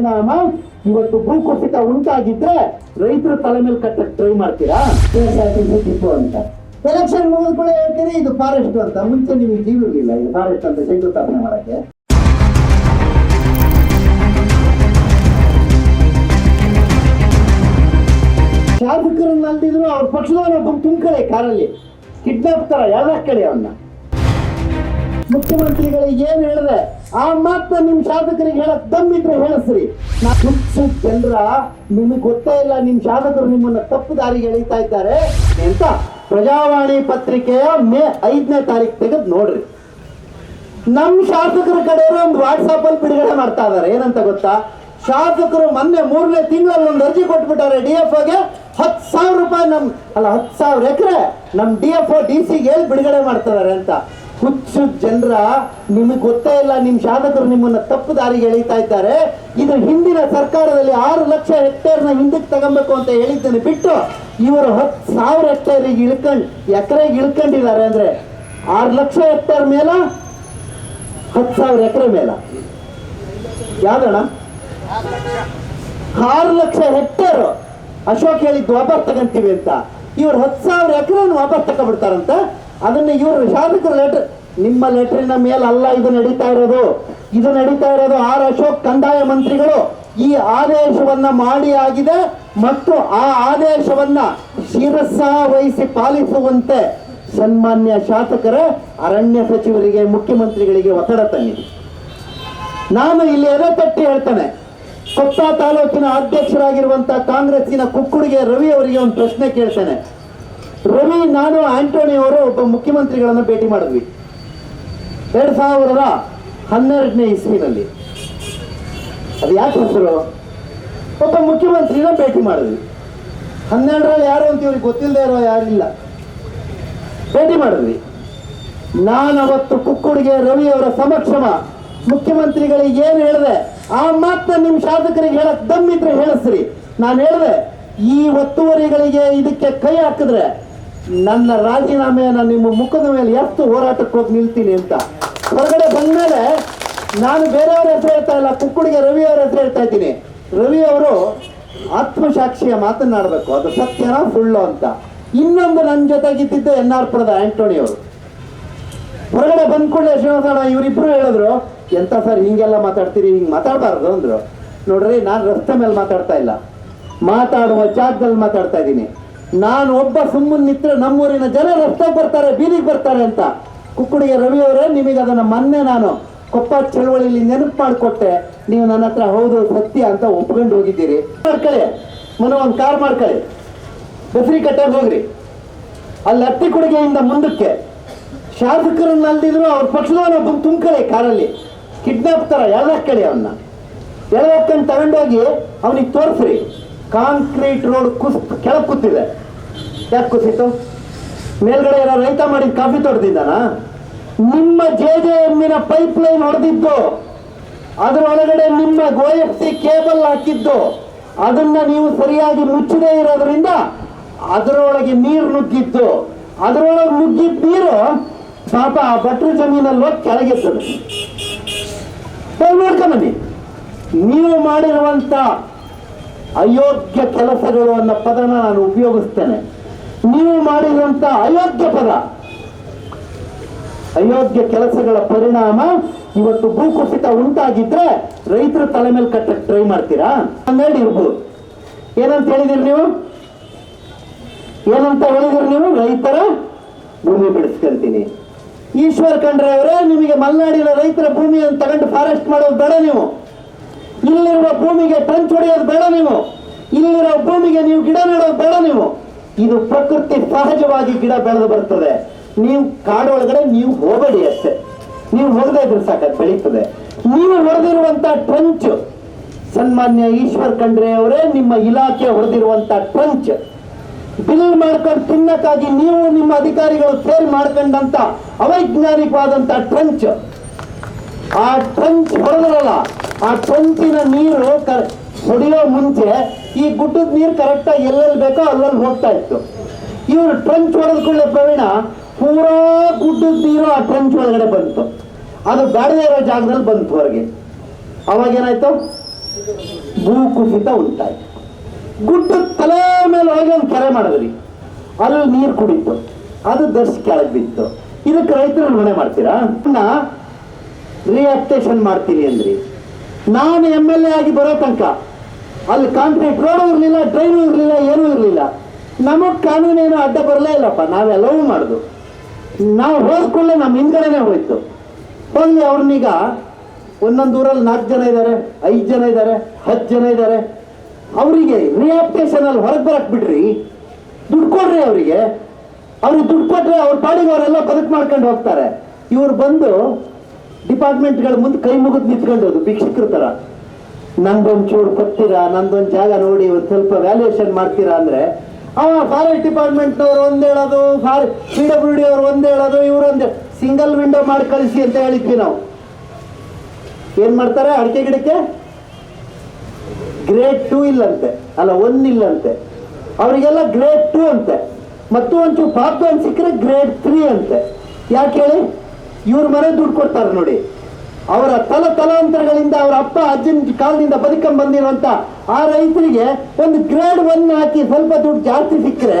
ಪರಿಣಾಮ ಇವತ್ತು ಭೂಕುಸಿತ ಉಂಟಾಗಿದ್ರೆ ರೈತರ ತಲೆ ಮೇಲೆ ಕಟ್ಟಕ್ಕೆ ಟ್ರೈ ಮಾಡ್ತೀರಾ? ಅಂತ ಎಲೆಕ್ಷನ್ ಕೂಡ ಹೇಳ್ತೀರಿ ಇದು ಫಾರೆಸ್ಟ್ ಅಂತ. ಮುಂಚೆ ನಿಮಗೆ ಜೀವ ಇರಲಿಲ್ಲ. ಇದು ಫಾರೆಸ್ಟ್ ಅಂತ ಶಂಕುಸ್ಥಾಪನೆ ಮಾಡಕ್ಕೆ. ಶಾಸಕರನ್ನ ಅಲ್ದಿದ್ರು ಅವ್ರ ಪಕ್ಷದವ್ರ ಬಂದು ತುಂಬ್ಕಳೆ ಕಾರಲ್ಲಿ. ಕಿಡ್ನಾಪ್ ತರ ಯಾವ್ದಾಕಳಿ ಅವನ್ನ ಮುಖ್ಯಮಂತ್ರಿಗಳಿಗೆ ಏನ್ ಹೇಳಿದೆ ಆ ಮಾತನ್ನ ನಿಮ್ ಶಾಸಕರಿಗೆ ಹೇಳಕ್ ದಮ್ಮಿದ್ರೆ ಹೇಳಸ್ರಿ. ಜನರ, ನಿಮಗೆ ಗೊತ್ತೇ ಇಲ್ಲ, ನಿಮ್ ಶಾಸಕರು ನಿಮ್ಮನ್ನ ತಪ್ಪು ದಾರಿಗೆ ಎಳೀತಾ ಇದ್ದಾರೆ ಅಂತ ಪ್ರಜಾವಾಣಿ ಪತ್ರಿಕೆಯ ಮೇ ಐದನೇ ತಾರೀಕು ತೆಗೆದು ನೋಡ್ರಿ. ನಮ್ ಶಾಸಕರ ಕಡೆಯವರು ಒಂದು ವಾಟ್ಸಾಪ್ ಅಲ್ಲಿ ಬಿಡುಗಡೆ ಮಾಡ್ತಾ ಇದಾರೆ. ಏನಂತ ಗೊತ್ತಾ? ಶಾಸಕರು ಮೊನ್ನೆ ಮೂರನೇ ತಿಂಗಳಲ್ಲಿ ಒಂದು ಅರ್ಜಿ ಕೊಟ್ಬಿಟ್ಟಾರೆ ಡಿ ಎಫ್ಗೆ ಹತ್ತು ಸಾವಿರ ರೂಪಾಯಿ ನಮ್ ಅಲ್ಲ, ಹತ್ತು ಸಾವಿರ ಎಕರೆ ನಮ್ ಡಿ ಎಫ್ ಡಿ ಸಿಗೆ ಬಿಡುಗಡೆ ಮಾಡ್ತಾ ಇದಾರೆ ಅಂತ. ಹುಚ್ಚು ಜನರ ನಿಮಗೆ ಗೊತ್ತೇ ಇಲ್ಲ ನಿಮ್ಮ ಶಾಸಕರು ನಿಮ್ಮನ್ನ ತಪ್ಪು ದಾರಿಗೆ ಎಳೀತಾ ಇದ್ದಾರೆ. ಇದು ಹಿಂದಿನ ಸರ್ಕಾರದಲ್ಲಿ ಆರು ಲಕ್ಷ ಹೆಕ್ಟೇರ್ನ ಹಿಂದಕ್ಕೆ ತಗೊಬೇಕು ಅಂತ ಹೇಳಿದ್ದನ್ನು ಬಿಟ್ಟು ಇವರು ಹತ್ತು ಸಾವಿರ ಹೆಕ್ಟೇರಿಗೆ ಇಳ್ಕೊಂಡ್, ಎಕರೆಗೆ ಇಳ್ಕೊಂಡಿದ್ದಾರೆ ಅಂದ್ರೆ ಆರು ಲಕ್ಷ ಹೆಕ್ಟೇರ್ ಮೇಲ, ಹತ್ತು ಸಾವಿರ ಎಕರೆ ಮೇಲ. ಯಾವ್ದಣ್ಣ? ಆರು ಲಕ್ಷ ಹೆಕ್ಟೇರ್. ಅಶೋಕ್ ಹೇಳಿದ್ದು ವಾಪಸ್ ತಗೊಂತೀವಿ ಅಂತ. ಇವರು ಹತ್ತು ಸಾವಿರ ಎಕರೆ ವಾಪಸ್ ತಗೊಂಡ್ಬಿಡ್ತಾರಂತ. ಅದನ್ನ ಇವರು ಶಾಸಕರ ಲೆಟರ್ ನಿಮ್ಮ ಲೆಟರಿನ ಮೇಲೆ ಅಲ್ಲ ಇದು ನಡೀತಾ ಇರೋದು. ಇದು ನಡೀತಾ ಇರೋದು ಆರ್ ಅಶೋಕ್ ಕಂದಾಯ ಮಂತ್ರಿಗಳು. ಈ ಆದೇಶವನ್ನ ಮಾಡಿ ಆಗಿದೆ ಮತ್ತು ಆ ಆದೇಶವನ್ನ ಶಿರಸ ವಹಿಸಿ ಪಾಲಿಸುವಂತೆ ಸನ್ಮಾನ್ಯ ಶಾಸಕರ, ಅರಣ್ಯ ಸಚಿವರಿಗೆ, ಮುಖ್ಯಮಂತ್ರಿಗಳಿಗೆ ಒತ್ತಡ ತಂದಿದೆ. ನಾನು ಇಲ್ಲಿ ಎದೆ ತಟ್ಟಿ ಹೇಳ್ತೇನೆ. ಕೊಪ್ಪ ತಾಲೂಕಿನ ಅಧ್ಯಕ್ಷರಾಗಿರುವಂತಹ ಕಾಂಗ್ರೆಸ್ಸಿನ ಕುಕ್ಕುಡಿಗೆ ರವಿ ಅವರಿಗೆ ಒಂದು ಪ್ರಶ್ನೆ ಕೇಳ್ತೇನೆ. ರವಿ, ನಾನು ಆಂಟೋನಿ ಅವರು ಒಬ್ಬ ಮುಖ್ಯಮಂತ್ರಿಗಳನ್ನು ಭೇಟಿ ಮಾಡಿದ್ವಿ. ಎರಡ್ ಸಾವಿರದ ಹನ್ನೆರಡನೇ ಇಸ್ವಿನಲ್ಲಿ. ಅದು ಯಾಕೆ ಹೆಸರು? ಒಬ್ಬ ಮುಖ್ಯಮಂತ್ರಿನ ಭೇಟಿ ಮಾಡಿದ್ವಿ. ಹನ್ನೆರಡರಲ್ಲಿ ಯಾರು ಅಂತ ಇವ್ರಿಗೆ ಗೊತ್ತಿಲ್ಲದೆ ಇರೋ ಯಾರಿಲ್ಲ ಭೇಟಿ ಮಾಡಿದ್ವಿ. ನಾನು ಅವತ್ತು ಕುಕ್ಕುಡಿಗೆ ರವಿ ಅವರ ಸಮಕ್ಷಮ ಮುಖ್ಯಮಂತ್ರಿಗಳಿಗೆ ಏನು ಹೇಳಿದೆ, ಆ ಮಾತನ್ನ ನಿಮ್ಮ ಶಾಸಕರಿಗೆ ಹೇಳಕ್ ದಮ್ಮಿದ್ರೆ ಹೇಳಿಸ್ರಿ. ನಾನು ಹೇಳಿದೆ, ಈ ಒತ್ತುವರಿಗಳಿಗೆ ಇದಕ್ಕೆ ಕೈ ಹಾಕಿದ್ರೆ ನನ್ನ ರಾಜೀನಾಮೆಯನ್ನು ನಿಮ್ಮ ಮುಖದ ಮೇಲೆ ಎಷ್ಟು ಹೋರಾಟಕ್ಕೆ ಹೋಗಿ ನಿಲ್ತೀನಿ ಅಂತ. ಹೊರಗಡೆ ಬಂದ್ಮೇಲೆ ನಾನು ಬೇರೆಯವ್ರ ಹೆಸರು ಹೇಳ್ತಾ ಇಲ್ಲ, ಕುಕ್ಕುಡಿಗೆ ರವಿ ಅವರ ಹೆಸರು ಹೇಳ್ತಾ ಇದ್ದೀನಿ. ರವಿ ಅವರು ಆತ್ಮಸಾಕ್ಷಿಯ ಮಾತನಾಡಬೇಕು ಅದು ಸತ್ಯನ ಸುಳ್ಳು ಅಂತ. ಇನ್ನೊಂದು ನನ್ನ ಜೊತೆಗಿದ್ದಿದ್ದು ಎನ್ ಆರ್ ಪುರದ ಆಂಟೋನಿ ಅವರು. ಹೊರಗಡೆ ಬಂದ ಕೂಡಲೇ ಶ್ರೀನಿವಾಸಣ್ಣ, ಇವರಿಬ್ರು ಹೇಳಿದ್ರು, ಎಂತ ಸರ್ ಹಿಂಗೆಲ್ಲ ಮಾತಾಡ್ತೀರಿ, ಹಿಂಗೆ ಮಾತಾಡಬಾರ್ದು ಅಂದ್ರು. ನೋಡ್ರಿ, ನಾನು ರಸ್ತೆ ಮೇಲೆ ಮಾತಾಡ್ತಾ ಇಲ್ಲ. ಮಾತಾಡುವ ಜಾಗದಲ್ಲಿ ಮಾತಾಡ್ತಾ ಇದ್ದೀನಿ. ನಾನು ಒಬ್ಬ ಸುಮ್ಮನೆ ನಿಂತರೆ ನಮ್ಮೂರಿನ ಜನ ರಸ್ತೆ ಬರ್ತಾರೆ, ಬೀದಿಗೆ ಬರ್ತಾರೆ ಅಂತ. ಕುಕ್ಕುಡಿಗೆ ರವಿ ಅವರೇ, ನಿಮಗೆ ಅದನ್ನ ಮೊನ್ನೆ ನಾನು ಕೊಪ್ಪ ಚಳವಳಿಯಲ್ಲಿ ನೆನಪು ಮಾಡಿಕೊಟ್ಟೆ. ನೀವು ನನ್ನ ಹತ್ರ ಹೌದು, ಸತ್ಯ ಅಂತ ಒಪ್ಕೊಂಡು ಹೋಗಿದ್ದೀರಿ. ಮಾಡ್ಕೊಳ್ಳಿ ಮನ ಒಂದು ಕಾರ್ ಮಾಡ್ಕೊಳ್ಳಿ ಬಸರಿ ಕಟ್ಟಾಗಿ ಹೋಗ್ರಿ. ಅಲ್ಲಿ ಅತ್ತಿ ಕೊಡುಗೆಯಿಂದ ಮುಂದಕ್ಕೆ ಶಾಸಕರನ್ನ ಅಲ್ದಿದ್ರು ಅವ್ರ ಪಕ್ಷದವನ್ನ ಒಬ್ಬನ್ ತುಂಬ್ಕೊಳ್ಳಿ ಕಾರಲ್ಲಿ. ಕಿಡ್ನಾಪ್ ತರ ಎಳ್ದಾಕಳಿ ಅವನ್ನ ಎಳ್ದಾಕೊಂಡು ತಗೊಂಡೋಗಿ ಅವನಿಗೆ ತೋರಿಸ್ರಿ. ಕಾಂಕ್ರೀಟ್ ರೋಡ್ ಕುಸ್ ಕೆಳಕ್ ಕೂತಿದೆ. ಯಾಕೆ ಕುಸಿತು? ಮೇಲ್ಗಡೆ ಇರೋ ರೈತ ಮಾಡಿದ ಕಾಫಿ ತೊಡೆದಿದ್ದಾನ ನಿಮ್ಮ ಜೆ ಜೆ ಎಮ್ಮಿನ ಪೈಪ್ ಲೈನ್ ಹೊಡೆದಿದ್ದು ಅದರೊಳಗಡೆ ನಿಮ್ಮ ಗೋಎಫ್ಸಿ ಕೇಬಲ್ ಹಾಕಿದ್ದು. ಅದನ್ನ ನೀವು ಸರಿಯಾಗಿ ಮುಚ್ಚದೇ ಇರೋದ್ರಿಂದ ಅದರೊಳಗೆ ನೀರು ನುಗ್ಗಿತ್ತು ಅದರೊಳಗೆ ನುಗ್ಗಿದ ನೀರು ಪಾಪ ಆ ಭಟ್ರು ಜಮೀನಲ್ಲಿ ಹೋಗಿ ಕೆಳಗಿರ್ತದೆ. ನೋಡ್ಕೊಂಬನ್ನಿ ನೀವು ಮಾಡಿರುವಂತ ಅಯೋಗ್ಯ ಕೆಲಸಗಳು ಅನ್ನೋ ಪದನ ನಾನು ಉಪಯೋಗಿಸ್ತೇನೆ. ನೀವು ಮಾಡಿದಂತ ಅಯೋಗ್ಯ ಪದ. ಅಯೋಗ್ಯ ಕೆಲಸಗಳ ಪರಿಣಾಮ ಇವತ್ತು ಭೂಕುಸಿತ ಉಂಟಾಗಿದ್ರೆ ರೈತರ ತಲೆ ಮೇಲೆ ಕಟ್ಟಕ್ಕೆ ಟ್ರೈ ಮಾಡ್ತೀರಾ? ಹನ್ನೆರಡು ಇರ್ಬೋದು. ಏನಂತ ಹೇಳಿದಿರಿ ನೀವು? ಏನಂತ ಹೇಳಿದಿರಿ ನೀವು? ರೈತರ ಭೂಮಿ ಬಿಡಿಸ್ಕೊಂತೀನಿ. ಈಶ್ವರ್ ಖಂಡ್ರೆ ಅವರೇ, ನಿಮಗೆ ಮಲೆನಾಡಿನ ರೈತರ ಭೂಮಿಯನ್ನು ತಗೊಂಡು ಫಾರೆಸ್ಟ್ ಮಾಡೋದು ಬೇಡ ನೀವು. ಇಲ್ಲಿರುವ ಭೂಮಿಗೆ ಟ್ರಂಚ್ ಹೊಡೆಯೋದು ಬೇಡ ನೀವು. ಇಲ್ಲಿರೋ ಭೂಮಿಗೆ ನೀವು ಗಿಡ ನೆಡೋದು ಬೇಡ ನೀವು. ಇದು ಪ್ರಕೃತಿ ಸಹಜವಾಗಿ ಗಿಡ ಬೆಳೆದು ಬರ್ತದೆ ನೀವು ಕಾಡೊಳಗಡೆ ನೀವು ಹೋಗಬೇಡಿ ಅಷ್ಟೇ. ನೀವು ಹೊರದೇ ಇದ್ರೆ ಸಾಕದು, ಬೆಳೀತದೆ. ನೀವು ಹೊಡೆದಿರುವಂತ ಟ್ರಂಚ್, ಸನ್ಮಾನ್ಯ ಈಶ್ವರ್ ಖಂಡ್ರೆ ಅವರೇ, ನಿಮ್ಮ ಇಲಾಖೆ ಹೊಡೆದಿರುವಂತ ಟ್ರಂಚ್. ಬಿಲ್ ಮಾಡ್ಕೊಂಡು ತಿನ್ನಕ್ಕಾಗಿ ನೀವು ನಿಮ್ಮ ಅಧಿಕಾರಿಗಳು ಸೇರಿ ಮಾಡ್ಕೊಂಡಂತ ಅವೈಜ್ಞಾನಿಕವಾದಂತ ಟ್ರಂಚ್. ಆ ಟ್ರಂಕ್ ಹೊಡೆದ್ರಲ್ಲ ಆ ಟ್ರಂಕಿನ ನೀರು ಕ- ಹೊಡೆಯೋ ಮುಂಚೆ ಈ ಗುಡ್ಡದ ನೀರು ಕರೆಕ್ಟಾಗಿ ಎಲ್ಲೆಲ್ಲಿ ಬೇಕೋ ಅಲ್ಲಲ್ಲಿ ಹೋಗ್ತಾ ಇತ್ತು. ಇವರು ಟ್ರಂಚ್ ಹೊಡೆದ್ಕೊಳ್ಳೆ ಪ್ರವೀಣ ಪೂರಾ ಗುಡ್ಡದ ನೀರು ಆ ಟ್ರಂಚ್ ಒಳಗಡೆ ಬಂತು. ಅದು ಬೇಡದೇ ಇರೋ ಜಾಗದಲ್ಲಿ ಬಂತು ಅವ್ರಿಗೆ ಅವಾಗ ಏನಾಯ್ತು? ಭೂಕುಸಿತ ಉಂಟಾಯ್ತು. ಗುಡ್ಡ ತಲೆ ಮೇಲೆ ಹೋಗಿ ಒಂದು ಕೆರೆ ಮಾಡಿದ್ರಿ. ಅಲ್ಲಿ ನೀರು ಕುಡಿತು. ಅದು ದರ್ಸ್ ಕೆಳಗೆ ಬಿತ್ತು. ಇದಕ್ಕೆ ರೈತರು ಮನೆ ಮಾಡ್ತೀರಾ? ರಿಯಾಕ್ಟೇಷನ್ ಮಾಡ್ತೀನಿ ಅಂದ್ರಿ. ನಾನು ಎಂ ಎಲ್ ಎ ಆಗಿ ಬರೋ ತನಕ ಅಲ್ಲಿ ಕಾಂಕ್ರೀಟ್ ರೋಡು ಇರಲಿಲ್ಲ ಡ್ರೈನು ಇರಲಿಲ್ಲ, ಏನೂ ಇರಲಿಲ್ಲ. ನಮಗೆ ಕಾನೂನೇನು ಅಡ್ಡ ಬರಲೇ ಇಲ್ಲಪ್ಪ, ನಾವೆಲ್ಲವೂ ಮಾಡುದು. ನಾವು ಹೋದ್ಕೊಳ್ಳೆ ನಮ್ಮ ಹಿಂದ್ಗಡೆನೆ ಹೋಯ್ತು. ಹೋಗ್ಲಿ ಅವ್ರನ್ನೀಗ ಒಂದೊಂದು ಊರಲ್ಲಿ ನಾಲ್ಕು ಜನ ಇದ್ದಾರೆ ಐದು ಜನ ಇದ್ದಾರೆ ಹತ್ತು ಜನ ಇದ್ದಾರೆ ಅವರಿಗೆ ರಿಯಾಪ್ಟೇಷನ್ ಅಲ್ಲಿ ಹೊರಗೆ ಬರಕ್ ಬಿಡ್ರಿ. ದುಡ್ಡು ಕೊಡ್ರಿ ಅವರಿಗೆ. ಅವ್ರಿಗೆ ದುಡ್ಡು ಕೊಟ್ರೆ ಅವ್ರ ಪಾಡಿಗೆ ಅವರೆಲ್ಲ ಬದುಕು ಮಾಡ್ಕೊಂಡು ಹೋಗ್ತಾರೆ. ಇವ್ರು ಬಂದು ಡಿಪಾರ್ಟ್ಮೆಂಟ್ಗಳ ಮುಂದೆ ಕೈ ಮುಗಿದು ನಿಂತ್ಕೊಂಡೋದು ಭಿಕ್ಷಕರ ಥರ. ನಂದೊಂದು ಚೂರು ಕೊಡ್ತೀರಾ, ನಂದೊಂದು ಜಾಗ ನೋಡಿ ಒಂದು ಸ್ವಲ್ಪ ವ್ಯಾಲ್ಯೂಯೇಷನ್ ಮಾಡ್ತೀರಾ ಅಂದ್ರೆ, ಆ ಫಾರೆಸ್ಟ್ ಡಿಪಾರ್ಟ್ಮೆಂಟ್ನವ್ರು ಒಂದ್ ಹೇಳೋದು ಫಾರ್ ಪಿ ಡಬ್ಲ್ಯೂ ಡಿ ಅವ್ರು ಒಂದ್ ಹೇಳೋದು, ಇವ್ರು ಸಿಂಗಲ್ ವಿಂಡೋ ಮಾಡಿ ಕಳಿಸಿ ಅಂತ ಹೇಳಿದ್ವಿ ನಾವು. ಏನು ಮಾಡ್ತಾರೆ ಅಡಿಕೆ ಗಿಡಕ್ಕೆ? ಗ್ರೇಡ್ ಟೂ ಇಲ್ಲಂತೆ. ಅಲ್ಲ ಒನ್ ಇಲ್ಲಂತೆ. ಅವರಿಗೆಲ್ಲ ಗ್ರೇಡ್ ಟೂ ಅಂತೆ. ಮತ್ತು ಒಂಚೂರು ಪಾಪ ಒಂದು ಸಿಕ್ಕರೆ ಗ್ರೇಡ್ ತ್ರೀ ಅಂತೆ. ಯಾಕೆ ಹೇಳಿ? ಇವ್ರ ಮನೆ ದುಡ್ಡು ಕೊಡ್ತಾರೆ ನೋಡಿ. ಅವರ ತಲ ತಲಾಂತರಗಳಿಂದ ಅವರ ಅಪ್ಪ ಅಜ್ಜನ ಕಾಲದಿಂದ ಬದುಕೊಂಡ್ ಬಂದಿರುವಂತ ಆ ರೈತರಿಗೆ ಒಂದು ಗ್ರೇಡ್ ಒನ್ ಹಾಕಿ ಸ್ವಲ್ಪ ದುಡ್ಡು ಜಾಸ್ತಿ ಸಿಕ್ಕರೆ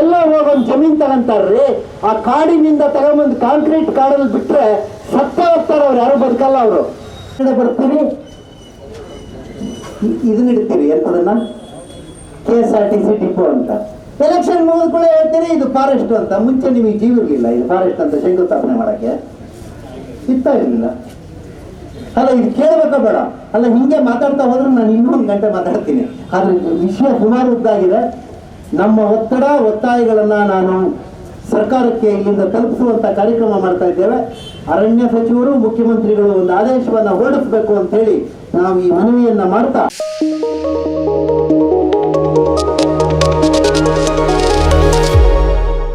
ಎಲ್ಲ ಹೋಗೊಂದು ಜಮೀನ್ ತಗೊಂತಾರ್ರಿ. ಆ ಕಾಡಿನಿಂದ ತಗೊಂಬಂದು ಕಾಂಕ್ರೀಟ್ ಕಾಡಲ್ಲಿ ಬಿಟ್ರೆ ಸತ್ತ ಹೋಗ್ತಾರೆ ಅವ್ರು, ಯಾರು ಬದುಕಲ್ಲ ಅವರು. ಬರ್ತೀವಿ ಇದನ್ನ ಇಡ್ತೀರಿ ಎಂತದನ್ನ K S R T C depot ಅಂತ. ಎಲೆಕ್ಷನ್ ಮುಗಿದ ಕೂಡ ಹೇಳ್ತೀರಿ ಇದು ಫಾರೆಸ್ಟ್ ಅಂತ. ಮುಂಚೆ ನಿಮಗೆ ಜೀವ ಇರಲಿಲ್ಲ, ಇದು ಫಾರೆಸ್ಟ್ ಅಂತ ಶಂಕುಸ್ಥಾಪನೆ ಮಾಡಕ್ಕೆ. ಇತ್ತ ಇರಲಿಲ್ಲ. ಅಲ್ಲ, ಇದು ಕೇಳಬೇಕ ಬೇಡ. ಅಲ್ಲ, ಹಿಂಗೆ ಮಾತಾಡ್ತಾ ಹೋದ್ರೆ ನಾನು ಇನ್ನೊಂದು ಗಂಟೆ ಮಾತಾಡ್ತೀನಿ. ಆದ್ರೆ ವಿಷಯ ಸುಮಾರು ಉದ್ದಾಗಿದೆ ನಮ್ಮ ಒತ್ತಡ, ಒತ್ತಾಯಗಳನ್ನು ನಾನು ಸರ್ಕಾರಕ್ಕೆ ಇಲ್ಲಿಂದ ತಲುಪಿಸುವಂಥ ಕಾರ್ಯಕ್ರಮ ಮಾಡ್ತಾ ಇದ್ದೇವೆ. ಅರಣ್ಯ ಸಚಿವರು, ಮುಖ್ಯಮಂತ್ರಿಗಳು ಒಂದು ಆದೇಶವನ್ನ ಹೊರಡಿಸಬೇಕು ಅಂತ ಹೇಳಿ ನಾವು ಈ ಮನವಿಯನ್ನ ಮಾಡ್ತಾ